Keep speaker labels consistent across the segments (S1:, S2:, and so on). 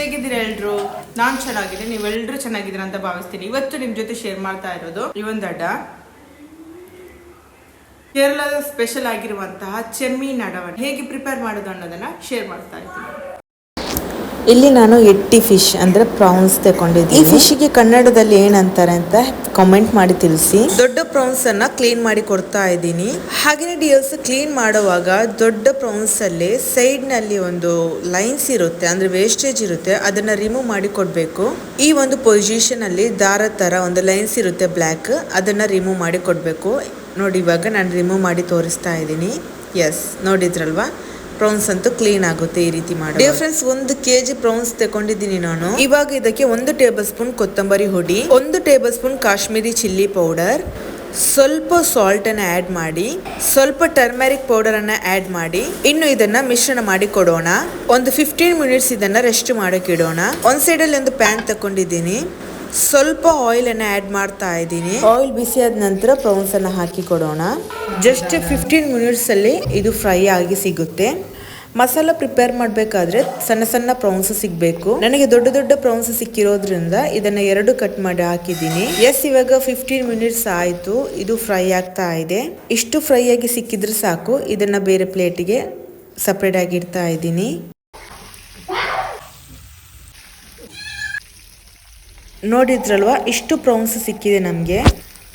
S1: ಹೇಗಿದ್ದೀರಾ ಎಲ್ರು? ನಾನ್ ಚೆನ್ನಾಗಿದೆ ನೀವೆಲ್ಲರೂ ಚೆನ್ನಾಗಿದ್ದೀರಾ ಅಂತ ಭಾವಿಸ್ತೀನಿ. ಇವತ್ತು ನಿಮ್ ಜೊತೆ ಶೇರ್ ಮಾಡ್ತಾ ಇರೋದು ಈ ಒಂದು ಅಡ್ಡ. ಕೇರಳದ ಸ್ಪೆಷಲ್ ಆಗಿರುವಂತಹ ಚೆಮ್ಮೀನ್ ಅಡವನ್ನು ಹೇಗೆ ಪ್ರಿಪೇರ್ ಮಾಡೋದು ಅನ್ನೋದನ್ನ ಶೇರ್ ಮಾಡ್ತಾ ಇದ್ದೀನಿ.
S2: ಇಲ್ಲಿ ನಾನು ಎಟ್ಟಿ ಫಿಶ್ ಅಂದ್ರೆ ಪ್ರಾನ್ಸ್ ತಗೊಂಡಿದ್ದೀನಿ. ಈ ಫಿಶ್ಗೆ ಕನ್ನಡದಲ್ಲಿ ಏನಂತಾರೆ ಅಂತ ಕಾಮೆಂಟ್ ಮಾಡಿ ತಿಳಿಸಿ. ದೊಡ್ಡ ಪ್ರಾನ್ಸ್ ಅನ್ನ ಕ್ಲೀನ್ ಮಾಡಿ ಕೊಡ್ತಾ ಇದ್ದೀನಿ. ಹಾಗೇನೆ ಡಿಯಲ್ಸ್ ಕ್ಲೀನ್ ಮಾಡುವಾಗ ದೊಡ್ಡ ಪ್ರಾನ್ಸ್ ಅಲ್ಲಿ ಸೈಡ್ನಲ್ಲಿ ಒಂದು ಲೈನ್ಸ್ ಇರುತ್ತೆ ಅಂದ್ರೆ ವೇಸ್ಟೇಜ್ ಇರುತ್ತೆ ಅದನ್ನ ರಿಮೂವ್ ಮಾಡಿ ಕೊಡ್ಬೇಕು. ಈ ಒಂದು ಪೊಸಿಷನ್ ಅಲ್ಲಿ ದಾರ ತರ ಒಂದು ಲೈನ್ಸ್ ಇರುತ್ತೆ ಬ್ಲ್ಯಾಕ್ ಅದನ್ನ ರಿಮೂವ್ ಮಾಡಿ ಕೊಡ್ಬೇಕು. ನೋಡಿ ಇವಾಗ ನಾನು ರಿಮೂವ್ ಮಾಡಿ ತೋರಿಸ್ತಾ ಇದ್ದೀನಿ. ಎಸ್ ನೋಡಿದ್ರಲ್ವಾ? ಪ್ರೌನ್ಸ್ ಅಂತೂ ಕ್ಲೀನ್ ಆಗುತ್ತೆ ಈ ರೀತಿ ಮಾಡಿ ಡಿಯರ್ ಫ್ರೆಂಡ್ಸ್ ಒಂದು ಕೆಜಿ ಪ್ರೌನ್ಸ್ ತಗೊಂಡಿದ್ದೀನಿ ನಾನು. ಇವಾಗ ಇದಕ್ಕೆ ಒಂದು ಟೇಬಲ್ ಸ್ಪೂನ್ ಕೊತ್ತಂಬರಿ ಹುಡಿ, ಒಂದು table spoon Kashmiri chilli powder ಸ್ವಲ್ಪ ಸಾಲ್ಟ್ ಅನ್ನ ಆಡ್ ಮಾಡಿ, ಸ್ವಲ್ಪ ಟರ್ಮರಿಕ್ ಪೌಡರ್ ಅನ್ನ ಆಡ್ ಮಾಡಿ, ಇನ್ನು ಇದನ್ನ ಮಿಶ್ರಣ ಮಾಡಿ ಕೊಡೋಣ. ಒಂದು ಫಿಫ್ಟೀನ್ ಮಿನಿಟ್ಸ್ ಇದನ್ನ ರೆಸ್ಟ್ ಮಾಡೋಕೆ ಇಡೋಣ. ಒಂದ್ ಸೈಡ್ ಅಲ್ಲಿ ಒಂದು ಪ್ಯಾನ್ ತಕೊಂಡಿದ್ದೀನಿ ಸ್ವಲ್ಪ ಆಯಿಲ್ ಅನ್ನ ಆಡ್ ಮಾಡ್ತಾ ಇದ್ದೀನಿ. ಆಯಿಲ್ ಬಿಸಿ ಆದ ನಂತರ ಪ್ರೌನ್ಸ್ ಅನ್ನ ಹಾಕಿ ಕೊಡೋಣ ಜಸ್ಟ್ ಫಿಫ್ಟೀನ್ ಮಿನಿಟ್ಸಲ್ಲಿ ಇದು ಫ್ರೈ ಆಗಿ ಸಿಗುತ್ತೆ. ಮಸಾಲ ಪ್ರಿಪೇರ್ ಮಾಡಬೇಕಾದ್ರೆ ಸಣ್ಣ ಸಣ್ಣ ಪ್ರೌನ್ಸ್ ಸಿಗಬೇಕು. ನನಗೆ ದೊಡ್ಡ ದೊಡ್ಡ ಪ್ರೌನ್ಸ್ ಸಿಕ್ಕಿರೋದ್ರಿಂದ ಇದನ್ನ ಎರಡು ಕಟ್ ಮಾಡಿ ಹಾಕಿದ್ದೀನಿ. ಎಸ್ ಇವಾಗ ಫಿಫ್ಟೀನ್ ಮಿನಿಟ್ಸ್ ಆಯಿತು. ಇದು ಫ್ರೈ ಆಗ್ತಾ ಇದೆ. ಇಷ್ಟು ಫ್ರೈ ಆಗಿ ಸಿಕ್ಕಿದ್ರೆ ಸಾಕು. ಇದನ್ನ ಬೇರೆ ಪ್ಲೇಟಿಗೆ ಸಪ್ರೇಟ್ ಆಗಿ ಇಡ್ತಾ ಇದ್ದೀನಿ. ನೋಡಿದ್ರಲ್ವಾ ಇಷ್ಟು ಪ್ರೌನ್ಸ್ ಸಿಕ್ಕಿದೆ ನಮಗೆ.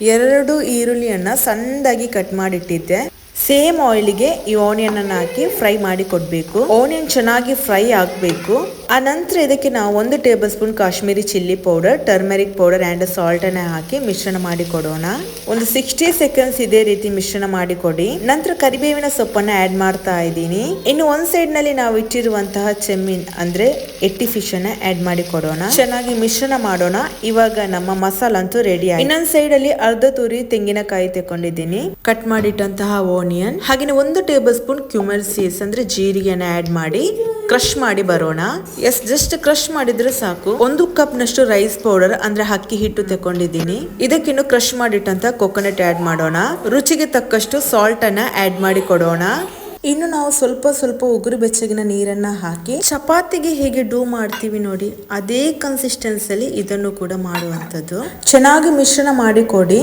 S2: ಎರಡು ಈರುಳ್ಳಿಯನ್ನು ಸಣ್ಣದಾಗಿ ಕಟ್ ಮಾಡಿಟ್ಟಿದ್ದೆ. ಸೇಮ್ ಆಯಿಲ್ಗೆ ಈ ಆನಿಯನ್ ಅನ್ನ ಹಾಕಿ ಫ್ರೈ ಮಾಡಿ ಕೊಡಬೇಕು. ಆನಿಯನ್ ಚೆನ್ನಾಗಿ ಫ್ರೈ ಆಗಬೇಕು. ಆ ನಂತರ ಇದಕ್ಕೆ ನಾವು ಒಂದು table spoon Kashmiri chilli powder, turmeric powder and salt ಅನ್ನ ಹಾಕಿ ಮಿಶ್ರಣ ಮಾಡಿ ಕೊಡೋಣ. ಒಂದು ಸಿಕ್ಸ್ಟಿ ಸೆಕೆಂಡ್ಸ್ ಇದೇ ರೀತಿ ಮಿಶ್ರಣ ಮಾಡಿ ಕೊಡಿ. ನಂತರ ಕರಿಬೇವಿನ ಸೊಪ್ಪನ್ನ ಆಡ್ ಮಾಡ್ತಾ ಇದ್ದೀನಿ. ಇನ್ನು ಒಂದ್ ಸೈಡ್ನಲ್ಲಿ ನಾವು ಇಟ್ಟಿರುವಂತಹ ಚೆಮ್ಮಿನ್ ಅಂದ್ರೆ ಎಟ್ಟಿ ಫಿಶ್ ಅನ್ನ ಆಡ್ ಮಾಡಿ ಕೊಡೋಣ. ಚೆನ್ನಾಗಿ ಮಿಶ್ರಣ ಮಾಡೋಣ. ಇವಾಗ ನಮ್ಮ ಮಸಾಲ ಅಂತೂ ರೆಡಿ ಆಯ್ತು. ಇನ್ನೊಂದು ಸೈಡ್ ಅಲ್ಲಿ ಅರ್ಧ ತುರಿ ತೆಂಗಿನಕಾಯಿ ತಕೊಂಡಿದ್ದೀನಿ ಕಟ್ ಮಾಡಿಟ್ಟಂತಹ ಓನಿಯನ್ ಹಾಗೆ ಒಂದು ಟೇಬಲ್ ಸ್ಪೂನ್ ಕ್ಯೂಮರ್ ಸೀಡ್ಸ್ ಅಂದ್ರೆ ಜೀರಿಗೆನ ಆಡ್ ಮಾಡಿ ಕ್ರಷ್ ಮಾಡಿ ಬರೋಣ. ಎಸ್ ಜಸ್ಟ್ ಕ್ರಷ್ ಮಾಡಿದ್ರೆ ಸಾಕು. ಒಂದು ಕಪ್ ನಷ್ಟು ರೈಸ್ ಪೌಡರ್ ಅಂದ್ರೆ ಅಕ್ಕಿ ಹಿಟ್ಟು ತಕೊಂಡಿದ್ದೀನಿ. ಇದಕ್ಕಿನ್ನು ಕ್ರಷ್ ಮಾಡಿಟ್ಟಂತ ಕೊಕೊನಟ್ ಆಡ್ ಮಾಡೋಣ. ರುಚಿಗೆ ತಕ್ಕಷ್ಟು ಸಾಲ್ಟ್ ಅನ್ನ ಆಡ್ ಮಾಡಿ ಕೊಡೋಣ. ಇನ್ನು ನಾವು ಸ್ವಲ್ಪ ಸ್ವಲ್ಪ ಉಗುರು ಬೆಚ್ಚಗಿನ ನೀರನ್ನ ಹಾಕಿ ಚಪಾತಿಗೆ ಹೇಗೆ ಡೂ ಮಾಡ್ತೀವಿ ನೋಡಿ, ಅದೇ ಕನ್ಸಿಸ್ಟೆನ್ಸಲ್ಲಿ ಇದನ್ನು ಕೂಡ ಮಾಡುವಂಥದ್ದು. ಚೆನ್ನಾಗಿ ಮಿಶ್ರಣ ಮಾಡಿ ಕೊಡಿ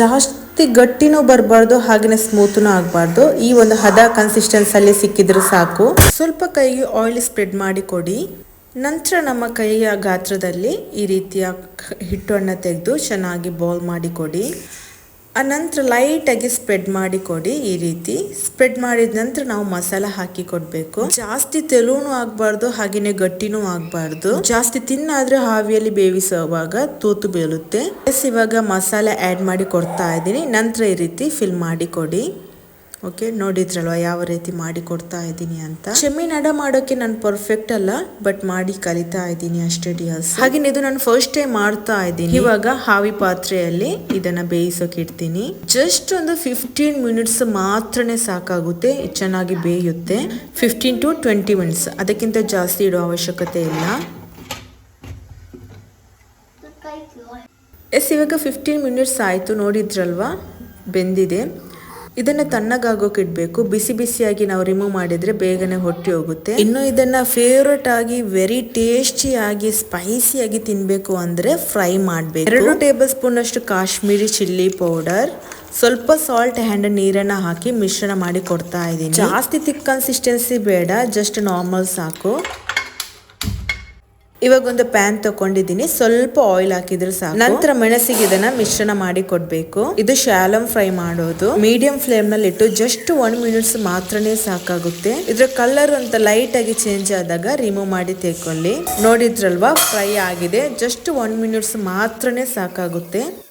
S2: ಜಾಸ್ತಿ ಗಟ್ಟಿನೂ ಬರಬಾರ್ದು ಹಾಗೆಯೇ ಸ್ಮೂತ್ನೂ ಆಗಬಾರ್ದು. ಈ ಒಂದು ಹದ ಕನ್ಸಿಸ್ಟೆನ್ಸ್ ಅಲ್ಲಿ ಸಿಕ್ಕಿದ್ರೆ ಸಾಕು. ಸ್ವಲ್ಪ ಕೈಗೆ ಆಯಿಲ್ ಸ್ಪ್ರೆಡ್ ಮಾಡಿ ಕೊಡಿ ನಂತರ ನಮ್ಮ ಕೈಯ ಗಾತ್ರದಲ್ಲಿ ಈ ರೀತಿಯ ಹಿಟ್ಟನ್ನು ತೆಗೆದು ಚೆನ್ನಾಗಿ ಬೌಲ್ ಮಾಡಿ ಕೊಡಿ ಆ ನಂತರ ಲೈಟಾಗಿ ಸ್ಪ್ರೆಡ್ ಮಾಡಿ ಕೊಡಿ ಈ ರೀತಿ. ಸ್ಪ್ರೆಡ್ ಮಾಡಿದ ನಂತರ ನಾವು ಮಸಾಲ ಹಾಕಿ ಕೊಡಬೇಕು. ಜಾಸ್ತಿ ತೆಲುನು ಆಗಬಾರ್ದು, ಹಾಗೇನೆ ಗಟ್ಟಿನೂ ಆಗಬಾರ್ದು. ಜಾಸ್ತಿ ತಿನ್ನಾದ್ರೆ ಹಾವಿಯಲ್ಲಿ ಬೇಯಿಸುವಾಗ ತೂತು ಬೀಳುತ್ತೆ. ಇವಾಗ ಮಸಾಲೆ ಆ್ಯಡ್ ಮಾಡಿ ಕೊಡ್ತಾ ಇದ್ದೀನಿ. ನಂತರ ಈ ರೀತಿ ಫಿಲ್ ಮಾಡಿ ಕೊಡಿ. ಓಕೆ ನೋಡಿದ್ರಲ್ವ ಯಾವ ರೀತಿ ಮಾಡಿ ಕೊಡ್ತಾ ಇದ್ದೀನಿ ಅಂತ? ಚೆಮ್ಮಿನ ನಡ ಮಾಡೋಕೆ ನಾನು ಪರ್ಫೆಕ್ಟ್ ಅಲ್ಲ ಬಟ್ ಮಾಡಿ ಕಲಿತಾ ಇದ್ದೀನಿ ಅಷ್ಟೇ ಡಿಯರ್ಸ್ ಹಾಗೆ ಇದು ನಾನು ಫಸ್ಟ್ ಟೈಮ್ ಮಾಡ್ತಾ ಇದ್ದೀನಿ. ಇವಾಗ ಹಾವಿ ಪಾತ್ರೆಯಲ್ಲಿ ಇದನ್ನ ಬೇಯಿಸೋಕೆ ಇಡ್ತೀನಿ. ಜಸ್ಟ್ ಒಂದು ಫಿಫ್ಟೀನ್ ಮಿನಿಟ್ಸ್ ಮಾತ್ರನೇ ಸಾಕಾಗುತ್ತೆ ಚೆನ್ನಾಗಿ ಬೇಯುತ್ತೆ. ಫಿಫ್ಟೀನ್ ಟು ಟ್ವೆಂಟಿ ಮಿನಿಟ್ಸ್ ಅದಕ್ಕಿಂತ ಜಾಸ್ತಿ ಇಡೋ ಅವಶ್ಯಕತೆ ಇಲ್ಲ. ಎಸ್ ಇವಾಗ ಫಿಫ್ಟೀನ್ ಮಿನಿಟ್ಸ್ ಆಯಿತು ನೋಡಿದ್ರಲ್ವಾ? ಬೆಂದಿದೆ. ಇದನ್ನ ತಣ್ಣಗಾಗೋಕೆ ಇಡಬೇಕು ಬಿಸಿ ಬಿಸಿಯಾಗಿ ನಾವು ರಿಮೂವ್ ಮಾಡಿದ್ರೆ ಬೇಗನೆ ಹೊಟ್ಟೆ ಹೋಗುತ್ತೆ. ಇನ್ನು ಇದನ್ನ ಫೇವ್ರೆಟ್ ಆಗಿ ವೆರಿ ಟೇಸ್ಟಿ ಆಗಿ ಸ್ಪೈಸಿ ಆಗಿ ತಿನ್ಬೇಕು ಅಂದ್ರೆ ಫ್ರೈ ಮಾಡಬೇಕು. ಎರಡು ಟೇಬಲ್ ಸ್ಪೂನ್ ಅಷ್ಟು ಕಾಶ್ಮೀರಿ ಚಿಲ್ಲಿ ಪೌಡರ್ ಸ್ವಲ್ಪ ಸಾಲ್ಟ್ ಹ್ಯಾಂಡ್ ನೀರನ್ನ ಹಾಕಿ ಮಿಶ್ರಣ ಮಾಡಿ ಕೊಡ್ತಾ ಇದ್ದೀನಿ. ಜಾಸ್ತಿ ತಿಕ್ ಕನ್ಸಿಸ್ಟೆನ್ಸಿ ಬೇಡ ಜಸ್ಟ್ ನಾರ್ಮಲ್ ಸಾಕು. ಇವಾಗ ಒಂದು ಪ್ಯಾನ್ ತಕೊಂಡಿದ್ದೀನಿ ಸ್ವಲ್ಪ ಆಯಿಲ್ ಹಾಕಿದ್ರೆ ಸಾಕು. ನಂತರ ಮೆಣಸಿಗೆ ಇದನ್ನ ಮಿಶ್ರಣ ಮಾಡಿ ಕೊಡ್ಬೇಕು. ಇದು ಶಾಲಂ ಫ್ರೈ ಮಾಡೋದು. ಮೀಡಿಯಂ ಫ್ಲೇಮ್ನಲ್ಲಿ ಇಟ್ಟು ಜಸ್ಟ್ ಒನ್ ಮಿನಿಟ್ಸ್ ಮಾತ್ರನೇ ಸಾಕಾಗುತ್ತೆ. ಇದ್ರ ಕಲರ್ ಅಂತ ಲೈಟ್ ಆಗಿ ಚೇಂಜ್ ಆದಾಗ ರಿಮೂವ್ ಮಾಡಿ ತೆಕ್ಕೊಳ್ಳಿ. ನೋಡಿದ್ರಲ್ವಾ? ಫ್ರೈ ಆಗಿದೆ. ಜಸ್ಟ್ ಒನ್ ಮಿನಿಟ್ಸ್ ಮಾತ್ರನೇ ಸಾಕಾಗುತ್ತೆ.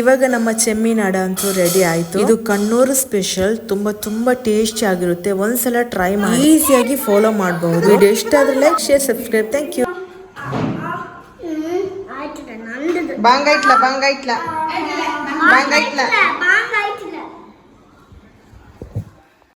S2: ಇವಾಗ ನಮ್ಮ ಚೆಮ್ಮಿನ ಅಡ ಅಂತೂ ರೆಡಿ ಆಯ್ತು. ಇದು ಕಣ್ಣೂರು ಸ್ಪೆಷಲ್ ತುಂಬಾ ತುಂಬಾ ಟೇಸ್ಟಿ ಆಗಿರುತ್ತೆ. ಒಂದ್ಸಲ ಟ್ರೈ ಮಾಡಿ ಈಸಿಯಾಗಿ ಫಾಲೋ ಮಾಡಬಹುದು. ವಿಡಿಯೋ ಇಷ್ಟ ಆದ್ರೆ like share subscribe thank you
S1: ಬಾಂಗೈಟ್ಲ ಬಾಂಗೈಟ್ಲ ಬಾಂಗೈಟ್ಲ